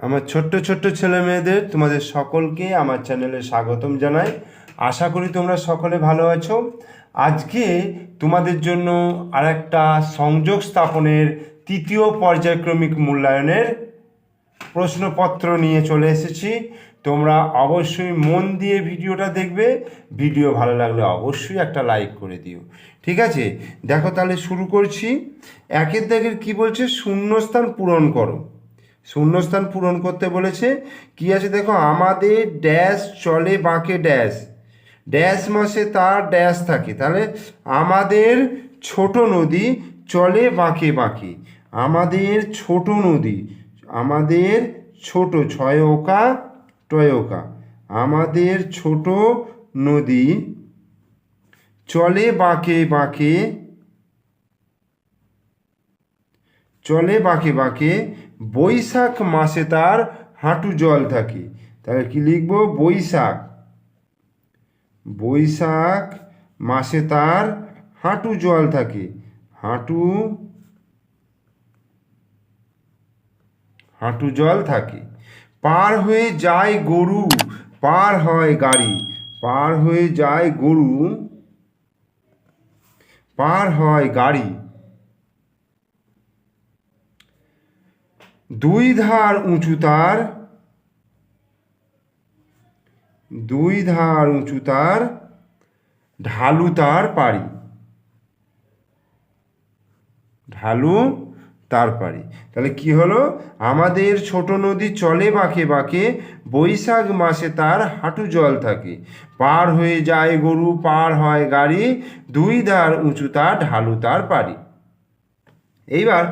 আমার ছোট্ট ছোট্ট ছেলে মেয়েদের তোমাদের সকলকে আমার চ্যানেলে স্বাগতম জানাই। আশা করি তোমরা সকলে ভালো আছো। আজকে তোমাদের জন্য আর একটা সংযোগ স্থাপনের তৃতীয় পর্যায়ক্রমিক মূল্যায়নের প্রশ্নপত্র নিয়ে চলে এসেছি। তোমরা অবশ্যই মন দিয়ে ভিডিওটা দেখবে। ভিডিও ভালো লাগলে অবশ্যই একটা লাইক করে দিও। ঠিক আছে? দেখো তাহলে শুরু করছি। একের দাগের কি বলছে? শূন্যস্থান পূরণ করো। শূন্যস্থান পূরণ করতে বলেছে। কি আছে দেখো? আমাদের ড্যাশ চলে বাঁকে ড্যাশ ড্যাশ মাসে তার ড্যাশ থাকে। তাহলে আমাদের ছোট নদী চলে বাঁকে বাঁকে। আমাদের ছোট নদী, আমাদের ছোট ছয় ওকা টয় ওকা আমাদের ছোট নদী চলে বাঁকে বাঁকে চলে বাঁকে বাঁকে বৈশাখ মাসে তার হাঁটু জল থাকে। তাহলে কি লিখব? বৈশাখ। বৈশাখ মাসে তার হাঁটু জল থাকে। হাঁটু হাঁটু জল থাকে। পার হয়ে যায় গরু, পার হয় গাড়ি। পার হয়ে যায় গরু, পার হয় গাড়ি। দুই ধার উঁচু তার, দুই ধার উঁচু তার, ঢালু তার পারি ঢালু তার পারি তাহলে কি হলো? আমাদের ছোট নদী চলে বাঁকে বাঁকে, বৈশাখ মাসে তার হাঁটু জল থাকে। পার হয়ে যায় গরু, পার হয় গাড়ি, দুই ধার উঁচু তার, ঢালু তার পারি এইবার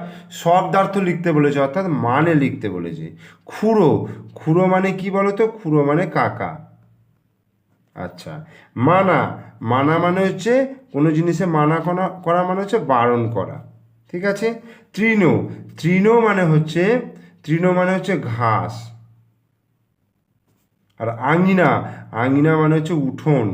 শব্দার্থ লিখতে বলেছে, অর্থাৎ মানে লিখতে বলেছে। খুঁড়ো খুঁড়ো মানে কি বলতো? খুঁড়ো মানে কাকা। আচ্ছা মানা মানা মানে হচ্ছে কোনো জিনিসে মানা করা মানে হচ্ছে বারণ করা, ঠিক আছে? তৃণ তৃণ মানে হচ্ছে, তৃণ মানে হচ্ছে ঘাস। আর আঙিনা আঙিনা মানে হচ্ছে উঠোন।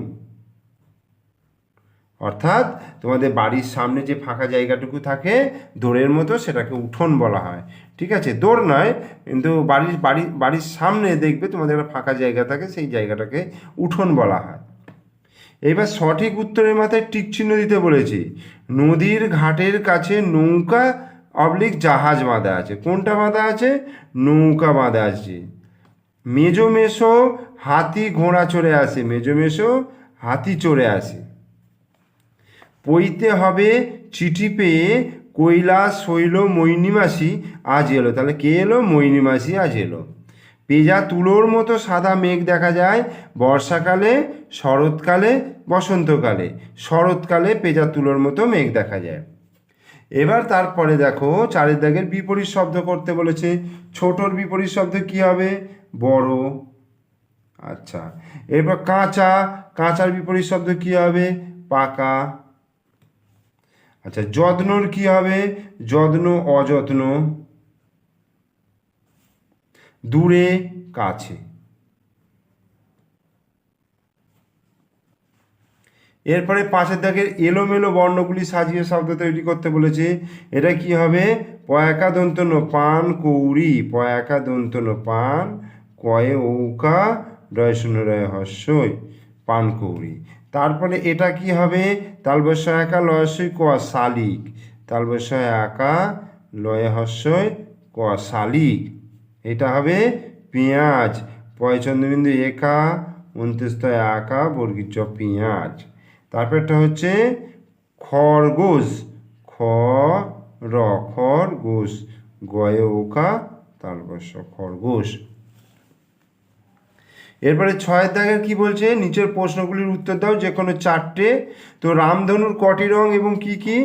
অর্থাৎ তোমাদের বাড়ির সামনে যে ফাঁকা জায়গাটুকু থাকে দোড়ের মতো সেটাকে উঠোন বলা হয়। ঠিক আছে? দৌড় নয়, কিন্তু বাড়ির বাড়ি বাড়ির সামনে দেখবে তোমাদের একটা ফাঁকা জায়গা থাকে, সেই জায়গাটাকে উঠোন বলা হয়। এবার সঠিক উত্তরের মাথায় টিক চিহ্ন দিতে বলেছি। নদীর ঘাটের কাছে নৌকা অবলিক জাহাজ বাঁধা আছে। কোনটা বাঁধা আছে? নৌকা বাঁধা আছে। মেজো মেশো হাতি ঘোড়া চড়ে আসে, মেজো মেশো হাতি চড়ে আসে। পইতে হবে চিঠি পেয়ে কৈলাস শৈল মৈনিমাসি আজ এলো। তাহলে কে এলো? মৈনিমাসি আজ এলো। পেজা তুলোর মতো সাদা মেঘ দেখা যায় বর্ষাকালে, শরৎকালে, বসন্তকালে। শরৎকালে পেজা তুলোর মতো মেঘ দেখা যায়। এবার তারপরে দেখো চারের দাগের বিপরীত শব্দ করতে বলেছে। ছোটর বিপরীত শব্দ কি হবে? বড়। আচ্ছা এরপর কাঁচা, কাঁচার বিপরীত শব্দ কি হবে? পাকা। আচ্ছা যত্নর কি হবে? যত্ন, অযত্ন? দূরে, কাছে। এরপরে পাশের দাগের এলোমেলো বর্ণগুলি সাজিয়ে শব্দ তৈরি করতে বলেছে। এটা কি হবে? পয়াকা দন্তন পান কৌড়ি পয়াকা দন্তন পান কয়ে ঔকা ডয় শূন্য রয় হস্যই। পান কৌড়ি তারপরে এটা কি হবে? তালবস্য একা লয়সই ক শালিক। তালবস্য একা লয় হস্যই ক শালিক। এটা হবে পেঁয়াজ। পয়চন্দ্রবিন্দু একা উনত্রিশতয় আঁকা বর্গীর চ পেঁয়াজ। তারপরটা হচ্ছে খরগোশ। খ, র, খরগোশ। গয়ে ওকা তালবস্য খরগোশ। এরপরে ছয়ের দাগের কি বলছে? নিচের প্রশ্নগুলির উত্তর দাও, যে কোনো চারটে। তো রামধনুর কটি রং এবং কি কি?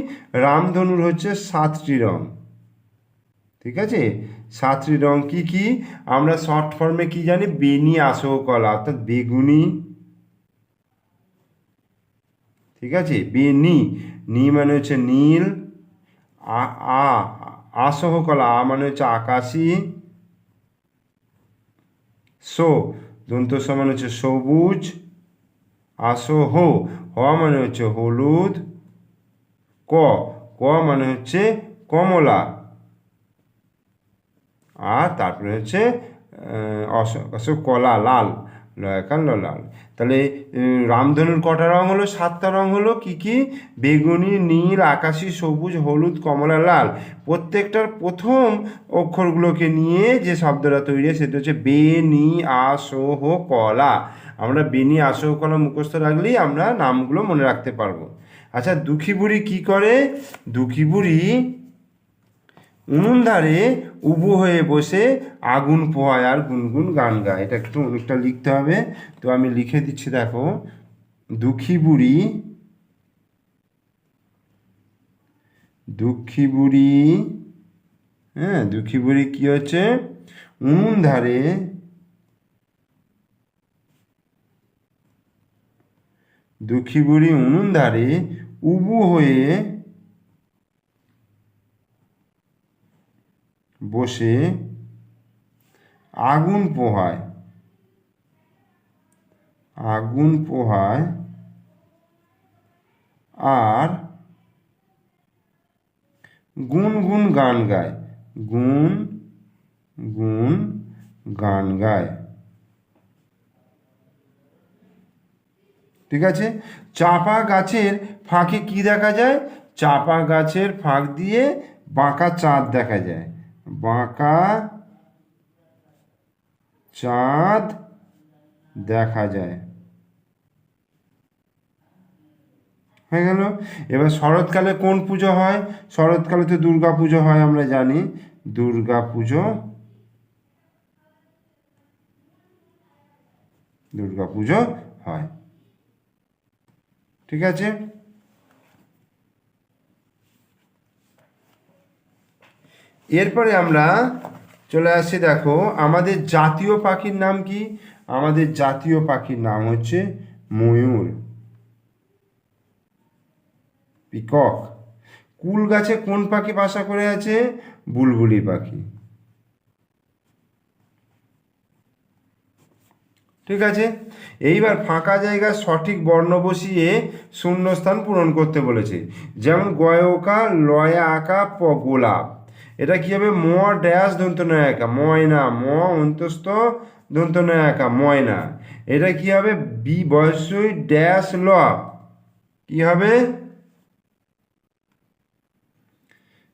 রামধনুর হচ্ছে সাতটি রং। ঠিক আছে? সাতটি রং কি কি? আমরা শর্ট ফর্মে কি জানি? বেনি আসহ কলা অর্থাৎ বেগুনি। ঠিক আছে? বেনি নি মানে হচ্ছে নীল। আ আসহ কলা আ মানে হচ্ছে আকাশি। সো দন্ত সমান হচ্ছে সবুজ, আসো হো, হ মানে হচ্ছে হলুদ, ক ক মানে হচ্ছে কমলা, আর তারপরে হচ্ছে অশোক কলা, লাল। লয়কার ল লাল। তাহলে রামধনুর কটা রং হলো? সাতটা রং হলো কি কি? বেগুনি, নীল, আকাশি, সবুজ, হলুদ, কমলা, লাল। প্রত্যেকটার প্রথম অক্ষরগুলোকে নিয়ে যে শব্দটা তৈরি হয়, সেটা হচ্ছে বে, নি আসোহ কলা আমরা বেনি আসোহ কলা মুখস্থ রাখলেই আমরা নামগুলো মনে রাখতে পারব। আচ্ছা দুঃখী বুড়ি কী করে? দুঃখী বুড়ি উনুন ধারে উবু হয়ে বসে আগুন পোহায় আর গুনগুন গান গায়। এটা একটু অনেকটা লিখতে হবে। তো আমি লিখে দিচ্ছি, দেখো। দুঃখী বুড়ি দুঃখী বুড়ি হ্যাঁ দুঃখী বুড়ি কি হচ্ছে? উনুন ধারে দুঃখী বুড়ি উনুন ধারে উবু হয়ে বসে আগুন পোহায়। আগুন পোহায় আর গুন গুন গান গায়। গুন গুন গান গায়। ঠিক আছে? চাপা গাছের ফাঁকে কি দেখা যায়? চাপা গাছের ফাঁক দিয়ে বাঁকা চাঁদ দেখা যায়। বাঁকা চাঁদ দেখা যায়। হয়ে গেল। এবার শরৎকালে কোন পুজো হয়? শরৎকালে তো দুর্গা পুজো হয়, আমরা জানি। দুর্গা পুজো। দুর্গা পুজো হয়। ঠিক আছে? এরপরে আমরা চলে আসছি দেখো, আমাদের জাতীয় পাখির নাম কি? আমাদের জাতীয় পাখির নাম হচ্ছে ময়ূর। পিকক। কুল গাছে কোন পাখি বাসা করে আছে? বুলবুলি পাখি। ঠিক আছে? এইবার ফাঁকা জায়গায় সঠিক বর্ণ বসিয়ে শূন্যস্থান পূরণ করতে বলেছে। যেমন গয়কা, লয়া আঁকা, প, গোলাপ। এটা কি হবে? ম ড্যাশ দন্ত নয়াকা ময়না ম অন্তস্থ দন্ত নয়াকা ময়না। এটা কি হবে? বি বয়সই ড্যাশ ল। কি হবে?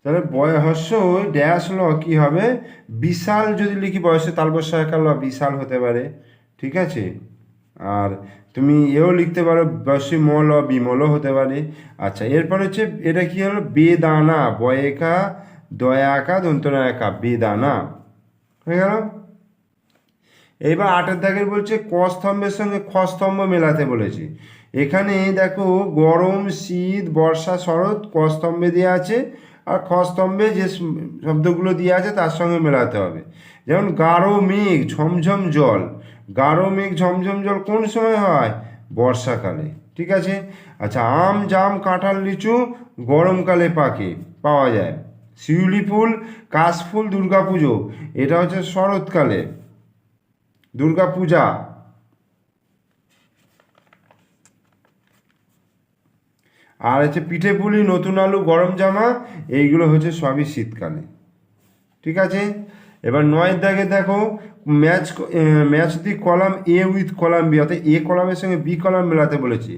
তাহলে বয়স্য ড্যাশ ল কি হবে? বিশাল যদি লিখি বয়সে তালবস্যাকার ল বিশাল হতে পারে। ঠিক আছে? আর তুমি এও লিখতে পারো বয়সী মল বিমলও হতে পারে। আচ্ছা এরপর হচ্ছে, এটা কি হলো? বেদানা, বয়েকা দয়াকা দন্তনায়কা বেদানা হয়ে গেল? এইবার আটের দাগের বলছে, ক স্তম্ভের সঙ্গে খ স্তম্ভ মেলাতে বলেছি। এখানে দেখো, গরম, শীত, বর্ষা, শরৎ, ক স্তম্ভে দেওয়া আছে, আর খ স্তম্ভে যে শব্দগুলো দেওয়া আছে, তার সঙ্গে মেলাতে হবে। যেমন, গাঢ় মেঘ, ঝমঝম জল। গাঢ় মেঘ, ঝমঝম জল কোন সময় হয়? বর্ষাকালে। ঠিক আছে? আচ্ছা আম, জাম, কাঁঠাল, লিচু গরমকালে পাকে, পাওয়া যায়। শিউলি ফুল কাশফুল দুর্গাপুজো এটা হচ্ছে শরৎকালে। দুর্গা পূজা। আর হচ্ছে পিঠে পুলি, নতুন আলু, গরম জামা, এইগুলো হচ্ছে সবই শীতকালে। ঠিক আছে? এবার নয়ের দাগে দেখো match match the column A with column B অর্থাৎ এ কলামের সঙ্গে বি কলাম মেলাতে বলেছি।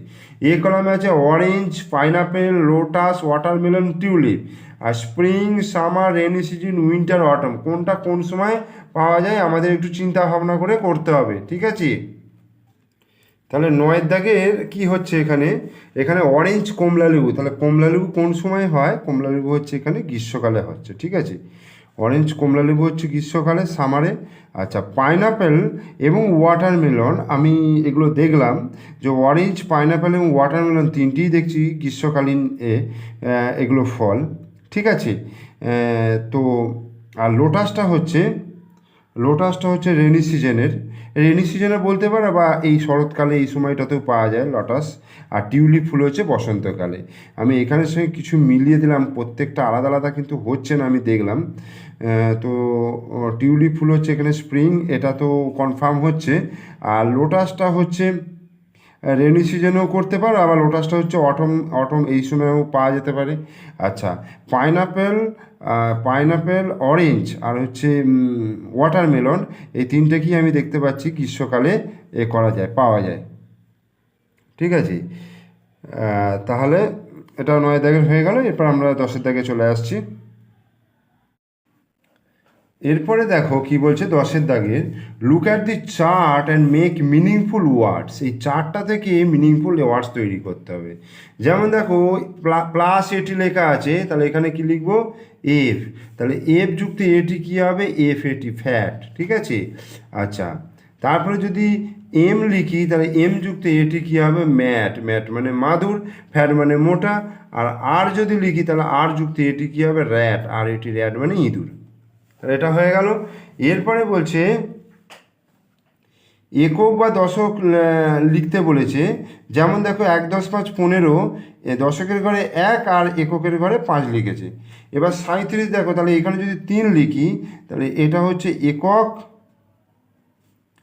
এ কলামে আছে orange pineapple lotus watermelon tulip আর spring summer rainy season winter autumn কোনটা কোন সময় পাওয়া যায় আমাদের একটু চিন্তা ভাবনা করে করতে হবে, ঠিক আছে? তাহলে নয়ের দাগের কি হচ্ছে এখানে? এখানে অরেঞ্জ কমলা লেবু তাহলে কমলা লেবু কোন সময় হয়? কমলা লেবু হচ্ছে এখানে গ্রীষ্মকালে হচ্ছে, ঠিক আছে? অরেঞ্জ কমলা লেবু হচ্ছে গ্রীষ্মকালে, সামারে। আচ্ছা পাইনাপেল এবং ওয়াটারমেলন, আমি এগুলো দেখলাম যে অরেঞ্জ, পাইনাপেল এবং ওয়াটারমেলন তিনটিই দেখছি গ্রীষ্মকালীন এ এগুলো ফল। ঠিক আছে? তো, আর লোটাসটা হচ্ছে লোটাসটা হচ্ছে রেনি সিজনের। রেনি সিজনে বলতে পারো বা এই শরৎকালে এই সময়টাতেও পাওয়া যায় লটাস আর টিউলিপ ফুল হচ্ছে বসন্তকালে। আমি এখানের সঙ্গে কিছু মিলিয়ে দিলাম, প্রত্যেকটা আলাদা আলাদা কিন্তু হচ্ছে না আমি দেখলাম। তো টিউলিপ ফুল হচ্ছে এখানে স্প্রিং এটা তো কনফার্ম হচ্ছে। আর লোটাসটা হচ্ছে রেনি সিজনেও করতে পারো, আবার লোটাসটা হচ্ছে অটম অটম এই সময়ও পাওয়া যেতে পারে। আচ্ছা পাইনাপেল পাইনাপেল অরেঞ্জ আর হচ্ছে ওয়াটারমেলন এই তিনটে কি আমি দেখতে পাচ্ছি গ্রীষ্মকালে এ করা যায়, পাওয়া যায়। ঠিক আছে? তাহলে এটা নয় দাগের হয়ে গেল, এরপর আমরা দশের দাগে চলে আসছি। এরপরে দেখো কি বলছে দশের দাগের look at the chart and make meaningful words এই চার্টটা থেকে মিনিংফুল ওয়ার্ডস তৈরি করতে হবে। যেমন দেখো প্লাস এটি লেখা আছে, তাহলে এখানে কি লিখব? এফ তাহলে এফ যুক্ত এটি কী হবে? এফ এটি ফ্যাট ঠিক আছে? আচ্ছা তারপরে যদি এম লিখি, তাহলে এম যুক্ত এটি কী হবে? ম্যাট ম্যাট মানে মাদুর ফ্যাট মানে মোটা, আর আর যদি লিখি, তাহলে আর যুক্ত এটি কী হবে? র্যাট আর এটি র্যাট মানে ইঁদুর। তাহলে এটা হয়ে গেল। এরপরে বলছে, একক বা দশক লিখতে বলেছে, যেমন দেখো এক দশ পাঁচ পনেরো দশকের ঘরে এক আর এককের ঘরে পাঁচ লিখেছে। এবার সাঁত্রিশ দেখো, তাহলে এখানে যদি তিন লিখি, তাহলে এটা হচ্ছে একক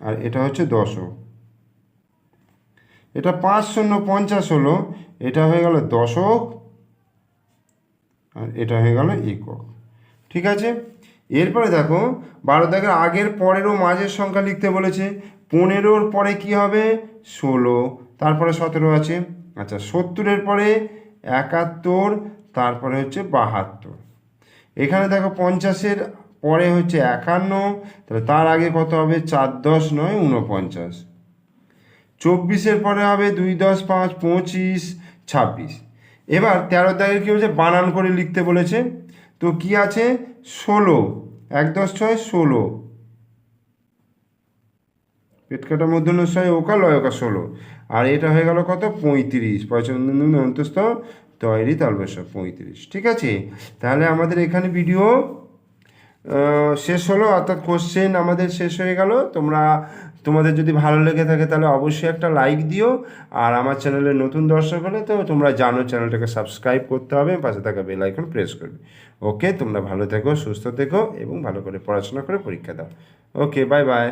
আর এটা হচ্ছে দশক। এটা পাঁচ শূন্য পঞ্চাশ হলো, এটা হয়ে গেল দশক আর এটা হয়ে গেল একক। ঠিক আছে? এরপরে দেখো, বারো দাগের আগের পরেরও মাঝের সংখ্যা লিখতে বলেছে, পনেরোর পরে কি হবে? ষোলো। তারপরে সতেরো আছে। আচ্ছা সত্তরের পরে একাত্তর, তারপরে হচ্ছে বাহাত্তর। এখানে দেখো পঞ্চাশের পরে হচ্ছে একান্ন, তাহলে তার আগে কত হবে? চার দশ নয় উনপঞ্চাশ চব্বিশের পরে হবে দুই দশ পাঁচ, পঁচিশ, ছাব্বিশ। এবার তেরো তারিখ কী হচ্ছে বানান করে লিখতে বলেছে। তো কি আছে? ষোলো। এক দশ ছয়, ষোলো। পেট কাটা ছয় ওকা লয়কা ষোলো। আর এটা হয়ে গেল কত? পঁয়ত্রিশ। পয়সা অন্তস্থ তৈরি তালবেশ পঁয়ত্রিশ। ঠিক আছে? তাহলে আমাদের এখানে ভিডিও শেষ হলো, অর্থাৎ কোশ্চেন আমাদের শেষ হয়ে গেল। তোমরা, তোমাদের যদি ভালো লেগে থাকে তাহলে অবশ্যই একটা লাইক দিও। আর আমার চ্যানেলে নতুন দর্শক হলে তো তোমরা জানো চ্যানেলটাকে সাবস্ক্রাইব করতে হবে, পাশে থাকা বেল আইকন প্রেস করবে। ওকে তোমরা ভালো থেকো, সুস্থ থেকো এবং ভালো করে পড়াশোনা করে পরীক্ষা দাও। Okay bye bye